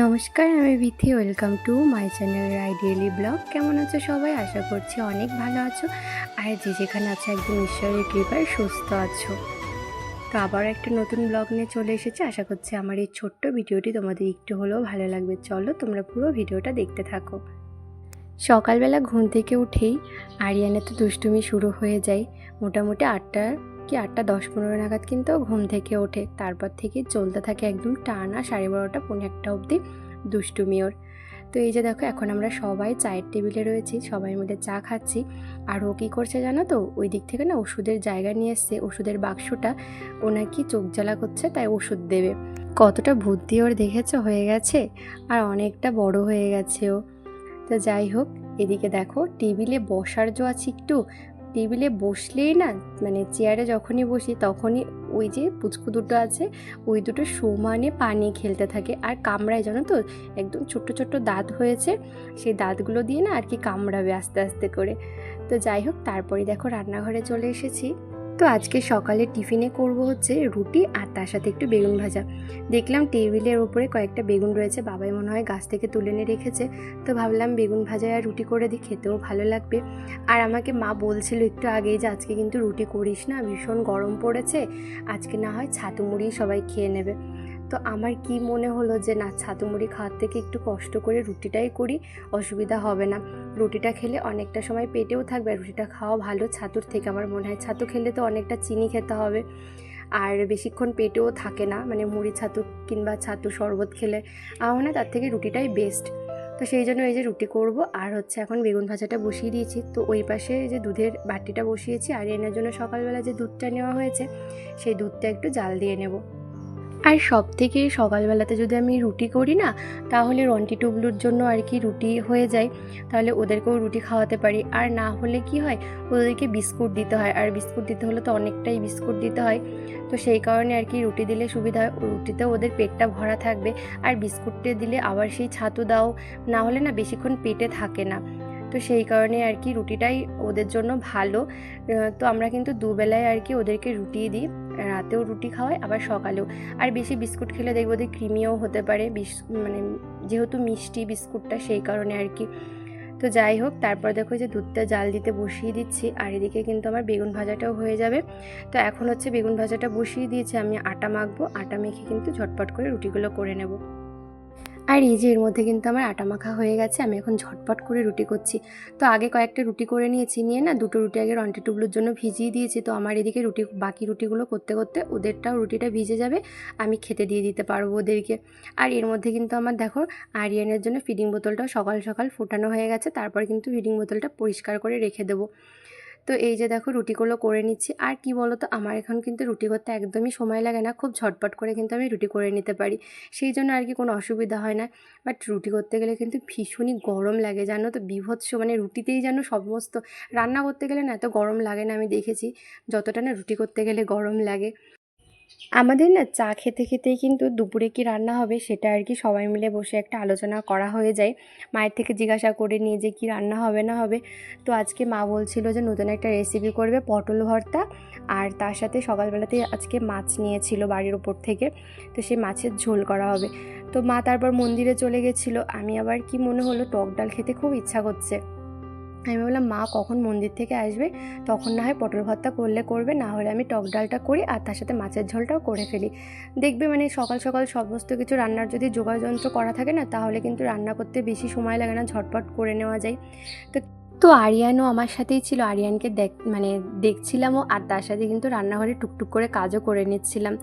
নমস্কার, আমি Bithi. Welcome to my channel ideally blog কেমন আছো সবাই? আশা করছি অনেক ভালো আছো। আর যে যেখানে আছো, একদম ঈশ্বরের কৃপায় সুস্থ আছো। তো আবার একটা নতুন ব্লগ নিয়ে চলে এসেছে। আশা করছি আমার এই ছোট্ট ভিডিওটি তোমাদের একটু হলেও ভালো লাগবে। চলো তোমরা পুরো ভিডিওটা দেখতে থাকো। সকালবেলা ঘুম থেকে উঠেই আরিয়ানের তো দুষ্টুমি শুরু হয়ে যায়। মোটামুটি আটটা কি আটটা দশ পনেরো নাগাদ কিন্তু ঘুম থেকে ওঠে। তারপর থেকে চলতে থাকে একদম টানা সাড়ে বারোটা, পৌনে একটা অবধি দুষ্টুমি ওর। তো এই যে দেখো, এখন আমরা সবাই চায়ের টেবিলে রয়েছি, সবাই মিলে চা খাচ্ছি। আর ও কী করছে জানো তো? ওই দিক থেকে না ওষুধের জায়গা নিয়ে এসছে, ওষুধের বাক্সটা। ও নাকি চোখ জ্বালা করছে, তাই ওষুধ দেবে। কতটা বুদ্ধি ওর দেখেছ? হয়ে গেছে? আর অনেকটা বড় হয়ে গেছে ও। তো যাই হোক, এদিকে দেখো, টেবিলে বসার জো আছে একটু টেবিলে বসলেই না মানে চেয়ারে যখনই বসি তখনই ওই যে পুচকু দুটো আছে, ওই দুটো সমানে পানি খেলতে থাকে। আর কামড়ায় জানো তো, একদম ছোট্ট ছোট্ট দাঁত হয়েছে, সেই দাঁতগুলো দিয়ে না আর কি কামড়াবে আস্তে আস্তে করে। তো যাই হোক, তারপরে দেখো রান্নাঘরে চলে এসেছি। তো আজকে সকালে টিফিনে করব হচ্ছে রুটি আর তার সাথে একটু বেগুন ভাজা। দেখলাম টেবিলের ওপরে কয়েকটা বেগুন রয়েছে, বাবাই মনে হয় গাছ থেকে তুলে এনে রেখেছে। তো ভাবলাম বেগুন ভাজা আর রুটি করে দিই, খেতেও ভালো লাগবে। আর আমাকে মা বলছিল একটু আগেই যে আজকে কিন্তু রুটি করিস না, ভীষণ গরম পড়েছে। আজকে না হয় ছাতু মুড়ি সবাই খেয়ে নেবে। তো আমার কি মনে হলো যে, না ছাতু মুড়ি খাওয়ার থেকে একটু কষ্ট করে রুটিটাই করি, অসুবিধা হবে না। রুটিটা খেলে অনেকটা সময় পেটেও থাকবে, আর রুটিটা খাওয়া ভালো ছাতুর থেকে। আমার মনে হয় ছাতু খেলে তো অনেকটা চিনি খেতে হবে, আর বেশিক্ষণ পেটেও থাকে না। মানে মুড়ি ছাতু কিংবা ছাতু শরবত খেলে আমার মনে হয় তার থেকে রুটিটাই বেস্ট তো সেই জন্য এই যে রুটি করব, আর হচ্ছে এখন বেগুন ভাজাটা বসিয়ে দিয়েছি। তো ওই পাশে যে দুধের বাটিটা বসিয়েছি, আর এনার জন্য সকালবেলা যে দুধটা নেওয়া হয়েছে, সেই দুধটা একটু জাল দিয়ে নেব। আর সব থেকে সকালবেলাতে যদি আমি রুটি করি না, তাহলে রন্টি টুবলুর জন্য আর কি রুটি হয়ে যায়। তাহলে ওদেরকেও রুটি খাওয়াতে পারি। আর না হলে কি হয়, ওদেরকে বিস্কুট দিতে হয়। আর বিস্কুট দিতে হলে তো অনেকটাই বিস্কুট দিতে হয়। তো সেই কারণে আর কি রুটি দিলে সুবিধা হয়। রুটিতেও ওদের পেটটা ভরা থাকবে। আর বিস্কুটটা দিলে আবার সেই ছাতু দাও। না হলে না বেশিক্ষণ পেটে থাকে না। তো সেই কারণে আর কি রুটিটাই ওদের জন্য ভালো। তো আমরা কিন্তু দুবেলায় আর কি ওদেরকে রুটি দিই। রাতেও রুটি খাওয়াই, আবার সকালেও। আর বেশি বিস্কুট খেলে দেখব যে ক্রিমিও হতে পারে মানে যেহেতু মিষ্টি বিস্কুটটা সেই কারণে আর কি। তো যাই হোক, তারপর দেখো যে দুধটা জাল দিতে বসিয়ে দিচ্ছি, আর এদিকে কিন্তু আমার বেগুন ভাজাটাও হয়ে যাবে। তো এখন হচ্ছে বেগুন ভাজাটা বসিয়ে দিয়েছে, আমি আটা মাখবো, আটা মেখে কিন্তু ঝটপট করে রুটিগুলো করে নেব। আর এই যে এর মধ্যে কিন্তু আমার আটা মাখা হয়ে গেছে, আমি এখন ঝটপট করে রুটি করছি। তো আগে কয়েকটা রুটি করে নিয়েছি, নিয়ে না দুটো রুটি আগে রন্টি টুবলুর জন্য ভিজিয়ে দিয়েছি। তো আমার এদিকে রুটি, বাকি রুটিগুলো করতে করতে ওদেরটাও রুটিটা ভিজে যাবে, আমি খেতে দিয়ে দিতে পারব ওদেরকে। আর এর মধ্যে কিন্তু আমার দেখো আরিয়ানের জন্য ফিডিং বোতলটাও সকাল সকাল ফোটানো হয়ে গেছে, তারপর কিন্তু ফিডিং বোতলটা পরিষ্কার করে রেখে দেবো। তো এই যে দেখো রুটিগুলো করে নিচ্ছি। আর কি বলো তো আমার এখন কিন্তু রুটি করতে একদমই সময় লাগে না, খুব ঝটপট করে কিন্তু আমি রুটি করে নিতে পারি। সেই জন্য আর কি কোনো অসুবিধা হয় না। বাট রুটি করতে গেলে কিন্তু ভীষণই গরম লাগে, জানো তো? বিভৎস মানে রুটিতেই যেন সমস্ত, রান্না করতে গেলে না এত গরম লাগে না আমি দেখেছি। যতটা না রুটি করতে গেলে গরম লাগে। আমাদের না চা খেতে খেতেই কিন্তু দুপুরে কি রান্না হবে সেটা আর কি সবাই মিলে বসে একটা আলোচনা করা হয়ে যায়। মায়ের থেকে জিজ্ঞাসা করে নিয়ে যে কি রান্না হবে না হবে। তো আজকে মা বলছিল যে নতুন একটা রেসিপি করবে পটল ভর্তা আর তার সাথে সকালবেলাতে আজকে মাছ নিয়েছিল বাড়ির ওপর থেকে। তো সেই মাছের ঝোল করা হবে। তো মা তারপর মন্দিরে চলে গেছিল। আমি আবার কি মনে হলো, টক ডাল খেতে খুব ইচ্ছা করছে। আমি বললাম মা কখন মন্দির থেকে আসবে? তখন না হয় পটল ভর্তা করলে করবে, না হলে আমি টক ডালটা করি আর তার সাথে মাছের ঝোলটাও করে ফেলি। দেখবে মানে সকাল সকাল সমস্ত কিছু রান্নার যদি যোগাযন্ত্র করা থাকে না, তাহলে কিন্তু রান্না করতে বেশি সময় লাগে না, ঝটপট করে নেওয়া যায়। তো তো আরিয়ানও আমার সাথেই ছিল। আরিয়ানকে দেখ মানে দেখছিলামও আর তার সাথে কিন্তু রান্নাঘরে টুকটুক করে কাজও করে নিচ্ছিলাম।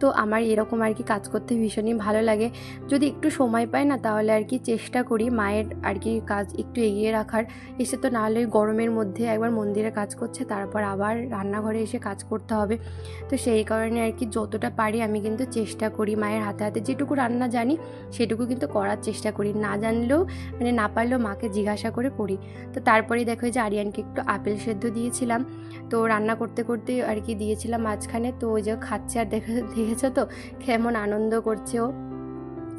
তো আমার এরকম আর কি কাজ করতে ভীষণই ভালো লাগে। যদি একটু সময় পাই না তাহলে আর কি চেষ্টা করি মায়ের আর কি কাজ একটু এগিয়ে রাখার। এসে তো নাহলে ওই গরমের মধ্যে একবার মন্দিরে কাজ করছে, তারপর আবার রান্নাঘরে এসে কাজ করতে হবে। তো সেই কারণে আর কি যতটা পারি আমি কিন্তু চেষ্টা করি মায়ের হাতে হাতে। যেটুকু রান্না জানি সেটুকু কিন্তু করার চেষ্টা করি। না জানলেও মানে না পারলেও মাকে জিজ্ঞাসা করে করি। তো তারপরেই দেখো যে আরিয়ানকে একটু আপেল সেদ্ধ দিয়েছিলাম। তো রান্না করতে করতে আর কি দিয়েছিলাম মাঝখানে। তো ওই যে খাচ্ছে আর দেখে, দেখেছ তো? কেমন আনন্দ করছে ও।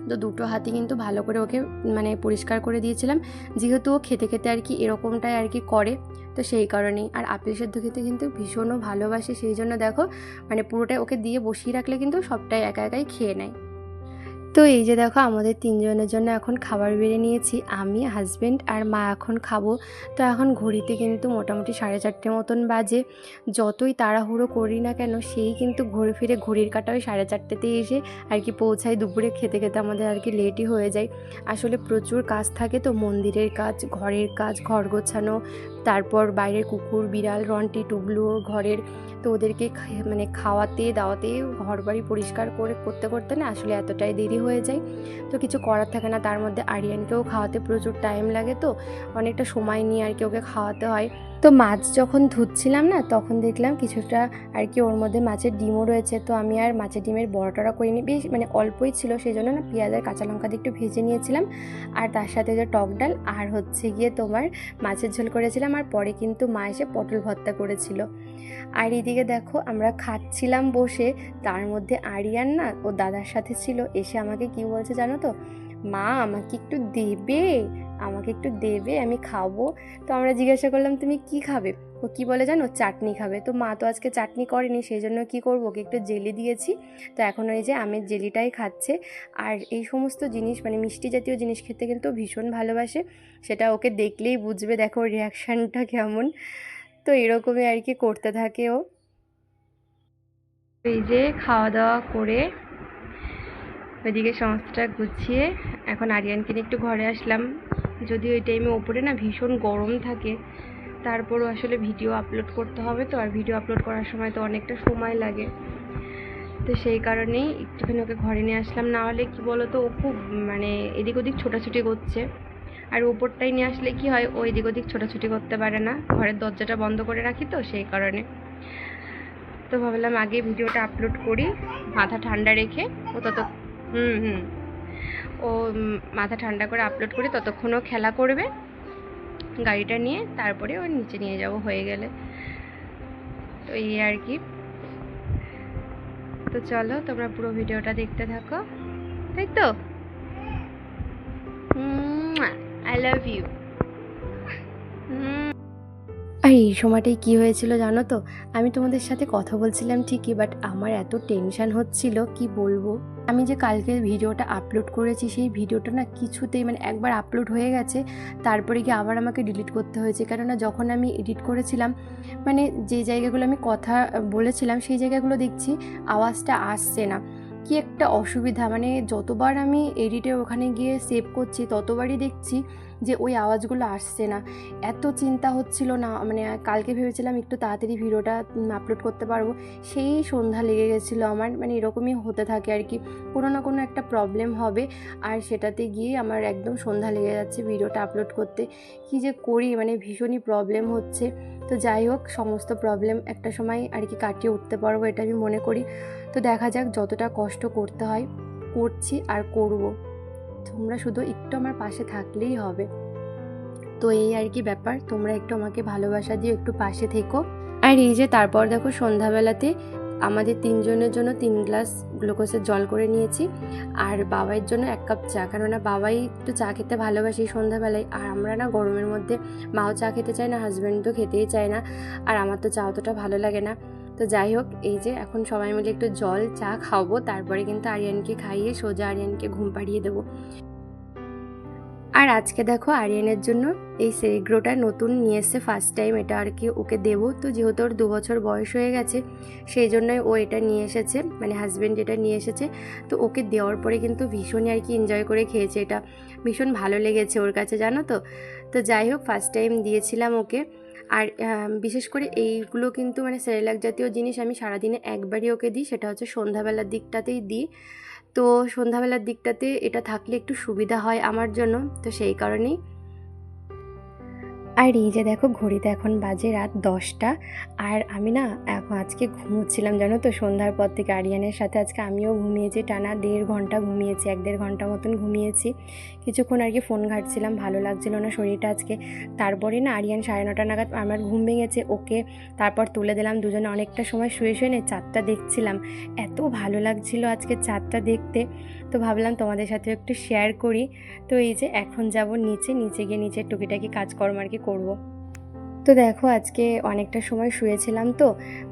তো দুটো হাতি কিন্তু ভালো করে ওকে মানে পরিষ্কার করে দিয়েছিলাম। যেহেতু ও খেতে খেতে আর কি এরকমটাই আর কি করে, তো সেই কারণেই। আর আপেল সেদ্ধ খেতে কিন্তু ভীষণও ভালোবাসে, সেই জন্য দেখো মানে পুরোটাই ওকে দিয়ে বসিয়ে রাখলে কিন্তু সবটাই একা একাই খেয়ে নেয়। তো এই যে দেখো আমাদের তিনজনের জন্য এখন খাবার বেড়ে নিয়েছি। আমি হাজব্যান্ড আর মা এখন খাব। তো এখন ঘড়িতে কিন্তু মোটামুটি সাড়ে চারটে মতন বাজে। যতই তাড়াহুড়ো করি না কেন, সেই কিন্তু ঘুরে ফিরে ঘড়ির কাটা ওই সাড়ে চারটেতেই এসে আর কি পৌঁছায়। দুপুরে খেতে খেতে আমাদের আর কি লেটই হয়ে যায়। আসলে প্রচুর কাজ থাকে তো, মন্দিরের কাজ, ঘরের কাজ, ঘর গোছানো তারপর বাইরের কুকুর, বিড়াল, রন্টি, টুবলু ঘরের তো ওদেরকে মানে খাওয়াতে, দাওয়াতে ঘর বাড়ি পরিষ্কার করে, করতে করতে না আসলে এতটাই দেরি হয়ে যায়। তো কিছু করার থাকে না, তার মধ্যে আরিয়ানকেও খাওয়াতে প্রচুর টাইম লাগে তো, অনেকটা সময় নিয়ে আর কি ওকে খাওয়াতে হয়। তো মাছ যখন ধুচ্ছিলাম না, তখন দেখলাম কিছুটা আর কি ওর মধ্যে মাছের ডিমও রয়েছে, তো আমি আর মাছের ডিমের বড়াটা করিনি, বেশ মানে অল্পই ছিল সেই জন্য না পেঁয়াজ আর কাঁচা লঙ্কা দিয়ে একটু ভেজে নিয়েছিলাম। আর তার সাথে যে টক ডাল, আর হচ্ছে গিয়ে তোমার মাছের ঝোল করেছিলাম আর পরে কিন্তু মা এসে পটল ভর্তা করেছিল। আর এদিকে দেখো আমরা খাচ্ছিলাম বসে, তার মধ্যে আরিয়ান না ও দাদার সাথে ছিল, এসে আমাকে কি বলছে জানো তো? মা, আমাকে একটু দেবে? আমাকে একটু দেবে, আমি খাব। তো আমরা জিজ্ঞাসা করলাম, তুমি কি খাবে? ও কি বলে জানো? চাটনি খাবে। তো মা তো আজকে চাটনি করেনি সেই জন্য কী করব? ওকে একটু জেলি দিয়েছি। তো এখন ওই যে আমের জেলিটাই খাচ্ছে। আর এই সমস্ত জিনিস মানে মিষ্টি জাতীয় জিনিস খেতে কিন্তু ভীষণ ভালোবাসে। সেটা ওকে দেখলেই বুঝবে, দেখো রিয়াকশানটা কেমন। তো এরকমই আর কি করতে থাকে ও। এই যে খাওয়া দাওয়া করে ওইদিকে সমস্তটা গুছিয়ে, এখন আরিয়ানকে নিয়ে একটু ঘরে আসলাম। যদিও এই টাইমে ওপরে না ভীষণ গরম থাকে, তারপরও আসলে ভিডিও আপলোড করতে হবে তো, আর ভিডিও আপলোড করার সময় তো অনেকটা সময় লাগে। তো সেই কারণেই একটুখানি ওকে ঘরে নিয়ে আসলাম। না হলে কি বলো তো ও খুব মানে এদিক ওদিক ছোটাছুটি করছে। আর উপরটাই নিয়ে আসলে কি হয়, ও এদিক ওদিক ছোটাছুটি করতে পারে না। ঘরের দরজাটা বন্ধ করে রাখি তো সেই কারণে। তো ভাবলাম আগে ভিডিওটা আপলোড করি, মাথা ঠান্ডা রেখে ও তত হুম হুম। ও মাথা ঠান্ডা করে আপলোড করি, ততক্ষণও খেলা করবে। গাড়িটা নিয়ে তারপরে ও নিচে নিয়ে যাব, হয়ে গেলে। তো এই আর কি। তো চলো, তোমরা পুরো ভিডিওটা দেখতে থাকো। তাই তো? আই লাভ ইউ আর, এই সময়টাই কি হয়েছিল জানো তো? আমি তোমাদের সাথে কথা বলছিলাম ঠিকই বাট আমার এত টেনশান হচ্ছিল, কি বলব? আমি যে কালকে ভিডিওটা আপলোড করেছি, সেই ভিডিওটা না কিছুতেই মানে একবার আপলোড হয়ে গেছে, তারপরে গিয়ে আবার আমাকে ডিলিট করতে হয়েছে। কেননা যখন আমি এডিট করেছিলাম মানে যে জায়গাগুলো আমি কথা বলেছিলাম, সেই জায়গাগুলো দেখছি আওয়াজটা আসছে না। কি একটা অসুবিধা মানে যতবার আমি এডিটে ওখানে গিয়ে সেভ করছি, ততবারই দেখছি যে ওই আওয়াজগুলো আসছে না। এত চিন্তা হচ্ছিল না মানে কালকে ভেবেছিলাম একটু তাড়াতাড়ি ভিডিওটা আপলোড করতে পারব। সেই সন্ধ্যা লেগে গেছিল আমার মানে এরকমই হতে থাকে আর কি। কোনো না কোনো একটা প্রবলেম হবে, আর সেটাতে গিয়ে আমার একদম সন্ধ্যা লেগে যাচ্ছে ভিডিওটা আপলোড করতে। কি যে করি মানে ভীষণই প্রবলেম হচ্ছে। তো যাই হোক, সমস্ত প্রবলেম একটা সময় আর কি কাটিয়ে উঠতে পারব এটা আমি মনে করি। তো দেখা যাক যতটা কষ্ট করতে হয়, করছি আর করব। তোমরা শুধু একটু আমার পাশে থাকলেই হবে। তো এই আর কি ব্যাপার, তোমরা একটু আমাকে ভালোবাসা দিয়ে একটু পাশে থেকো। আর এই যে তারপর দেখো সন্ধ্যাবেলাতে আমাদের তিনজনের জন্য তিন গ্লাস গ্লুকোজের জল করে নিয়েছি। আর বাবাইয়ের জন্য এক কাপ চা, কেননা বাবাই একটু চা খেতে ভালোবাসি সন্ধ্যাবেলায়। আর আমরা না গরমের মধ্যে মাও চা খেতে চায় না হাজব্যান্ড তো খেতেই চায় না। আর আমার তো চা অতটা ভালো লাগে না। তো যাই হোক এই যে এখন সবাই মিলে একটু জল, চা খাব তারপরে কিন্তু আরিয়ানকে খাইয়ে সোজা আরিয়ানকে ঘুম পাড়িয়ে দেবো। আর আজকে দেখো আরিয়ানের জন্য এই সেরিগ্রোটা নতুন নিয়ে এসছে ফার্স্ট টাইম এটা আর কি ওকে দেবো। তো যেহেতু ওর দু বছর বয়স হয়ে গেছে, সেই জন্যই ও এটা নিয়ে এসেছে মানে হাজব্যান্ড এটা নিয়ে এসেছে। তো ওকে দেওয়ার পরে কিন্তু ভীষণই আর কি এনজয় করে খেয়েছে এটা। ভীষণ ভালো লেগেছে ওর কাছে, জানো তো? তো যাই হোক ফার্স্ট টাইম দিয়েছিলাম ওকে। আর বিশেষ করে এইগুলো কিন্তু মানে সেরেলাক জাতীয় জিনিস আমি সারাদিনে একবারই ওকে দিই, সেটা হচ্ছে সন্ধ্যাবেলার দিকটাতেই দিই। তো সন্ধ্যাবেলার দিকটাতে এটা থাকলে একটু সুবিধা হয় আমার জন্য, তো সেই কারণেই আর এই যে দেখো, ঘড়িতে এখন বাজে রাত দশটা। আর আমি না, এখন আজকে ঘুমোচ্ছিলাম, জানো তো? সন্ধ্যার পর থেকে আরিয়ানের সাথে আজকে আমিও ঘুমিয়েছি, টানা দেড় ঘণ্টা ঘুমিয়েছি, এক দেড় ঘণ্টা মতন ঘুমিয়েছি। কিছুক্ষণ আর কি ফোন ঘাটছিলাম, ভালো লাগছিল না শরীরটা আজকে। তারপরে না, আরিয়ান সাড়ে নটা নাগাদ আমার ঘুম ভেঙেছে, ওকে তারপর তুলে দিলাম, দুজনে অনেকটা সময় শুয়ে শুয়ে নে, চাঁদটা দেখছিলাম। এত ভালো লাগছিল আজকে চাঁদটা দেখতে। তো ভাবলাম তোমাদের সাথে একটু শেয়ার করি। তো এই যে এখন যাব নিচে নিচে গিয়ে নিচের টুকিটাকি কাজকর্ম আর কি করব। তো দেখো আজকে অনেকটা সময় শুয়েছিলাম তো,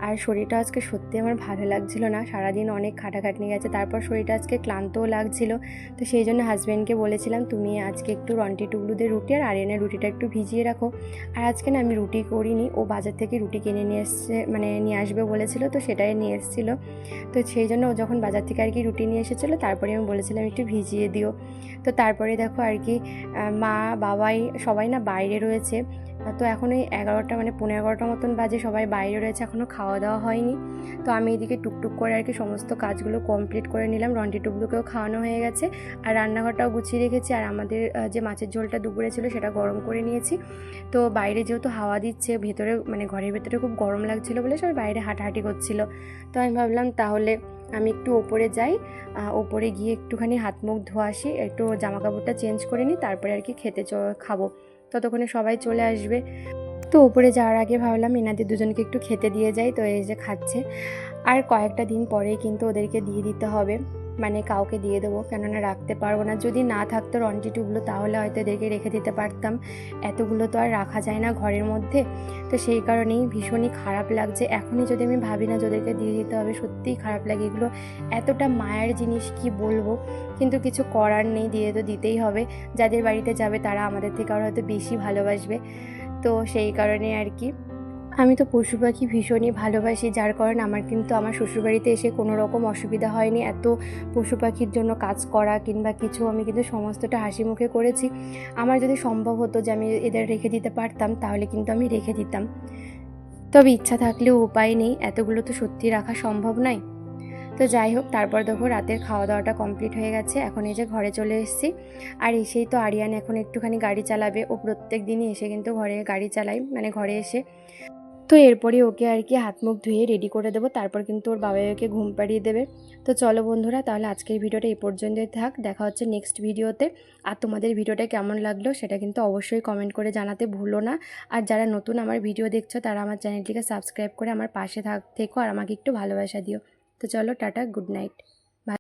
আর শরীরটা আজকে সত্যি আমার ভালো লাগছিল না। সারাদিন অনেক খাটাখাটনি গেছে, তারপর শরীরটা আজকে ক্লান্তও লাগছিল। তো সেই জন্য হাজব্যান্ডকে বলেছিলাম, তুমি আজকে একটু রন্টি টুকলুদের রুটি আর আরিয়ানের রুটিটা একটু ভিজিয়ে রাখো। আর আজকে না আমি রুটি করিনি, ও বাজার থেকে রুটি কিনে নিয়ে এসছে মানে নিয়ে আসবে বলেছিল তো সেটাই নিয়ে এসেছিল। তো সেই জন্য ও যখন বাজার থেকে আর কি রুটি নিয়ে এসেছিল, তারপরে আমি বলেছিলাম, একটু ভিজিয়ে দিও। তো তারপরে দেখো আর কি মা, বাবাই সবাই না বাইরে রয়েছে তো এখন ওই এগারোটা মানে পনেরো এগারোটা মতন বাজে, সবাই বাইরে রয়েছে এখনও খাওয়া দাওয়া হয়নি। তো আমি এদিকে টুকটুক করে আর কি সমস্ত কাজগুলো কমপ্লিট করে নিলাম, রন্টি টুকলুকেও খাওয়ানো হয়ে গেছে। আর রান্নাঘরটাও গুছিয়ে রেখেছি, আর আমাদের যে মাছের ঝোলটা দুপুরে ছিল সেটা গরম করে নিয়েছি। তো বাইরে যেহেতু হাওয়া দিচ্ছে, ভেতরে মানে ঘরের ভেতরে খুব গরম লাগছিল বলে সবাই বাইরে হাঁটাহাঁটি করছিল। তো আমি ভাবলাম তাহলে আমি একটু ওপরে যাই ওপরে গিয়ে একটুখানি হাত মুখ ধোয়া আসি, একটু জামা কাপড়টা চেঞ্জ করে নিই, তারপরে আর কি খেতে খাব। ততক্ষণে সবাই চলে আসবে। তো ওপরে যাওয়ার আগে ভাবলাম এনাদের দুজনকে একটু খেতে দিয়ে যাই, তো এই যে খাচ্ছে। আর কয়েকটা দিন পরেই কিন্তু ওদেরকে দিয়ে দিতে হবে। মানে কাউকে দিয়ে দেবো, কেননা রাখতে পারব না। যদি না থাকতো রন্টি টুকলো, তাহলে হয়তো এদেরকে রেখে দিতে পারতাম। এতগুলো তো আর রাখা যায় না ঘরের মধ্যে। তো সেই কারণেই ভীষণই খারাপ লাগছে। এখনই যদি আমি ভাবি না যে ওদেরকে দিয়ে দিতে হবে, সত্যিই খারাপ লাগে এগুলো। এতটা মায়ের জিনিস, কি বলব? কিন্তু কিছু করার নেই, দিয়ে তো দিতেই হবে। যাদের বাড়িতে যাবে, তারা আমাদের থেকে আর হয়তো বেশি ভালোবাসবে। তো সেই কারণে আর কি। আমি তো পশু পাখি ভীষণই ভালোবাসি, যার কারণে আমার কিন্তু আমার শ্বশুরবাড়িতে এসে কোনো রকম অসুবিধা হয়নি। এত পশু পাখির জন্য কাজ করা কিংবা কিছু আমি কিন্তু সমস্তটা হাসি মুখে করেছি। আমার যদি সম্ভব হতো যে আমি এদের রেখে দিতে পারতাম, তাহলে কিন্তু আমি রেখে দিতাম। তবে ইচ্ছা থাকলেও উপায় নেই, এতগুলো তো সত্যি রাখা সম্ভব নয়। তো যাই হোক, তারপর দেখো রাতের খাওয়া দাওয়াটা কমপ্লিট হয়ে গেছে, এখন এই যে ঘরে চলে এসেছি। আর এসেই তো আরিয়ান এখন একটুখানি গাড়ি চালাবে, ও প্রত্যেক দিনই এসে কিন্তু ঘরে গাড়ি চালায় মানে ঘরে এসে। তো এরপরে ওকে আর কি হাত মুখ ধুয়ে রেডি করে দেবো। তারপর কিন্তু ওর বাবা ওকে ঘুম পাড়িয়ে দেবে। তো চলো বন্ধুরা, তাহলে আজকের ভিডিওটা এই পর্যন্তই থাক। দেখা হচ্ছে নেক্সট ভিডিওতে। আর তোমাদের ভিডিওটা কেমন লাগল সেটা কিন্তু অবশ্যই কমেন্ট করে জানাতে ভুলো না। আর যারা নতুন আমার ভিডিও দেখছ, তারা আমার চ্যানেলটিকে সাবস্ক্রাইব করে আমার পাশে থাক, থেকো আর আমাকে একটু ভালোবাসা দিও। তো চলো টাটা গুড নাইট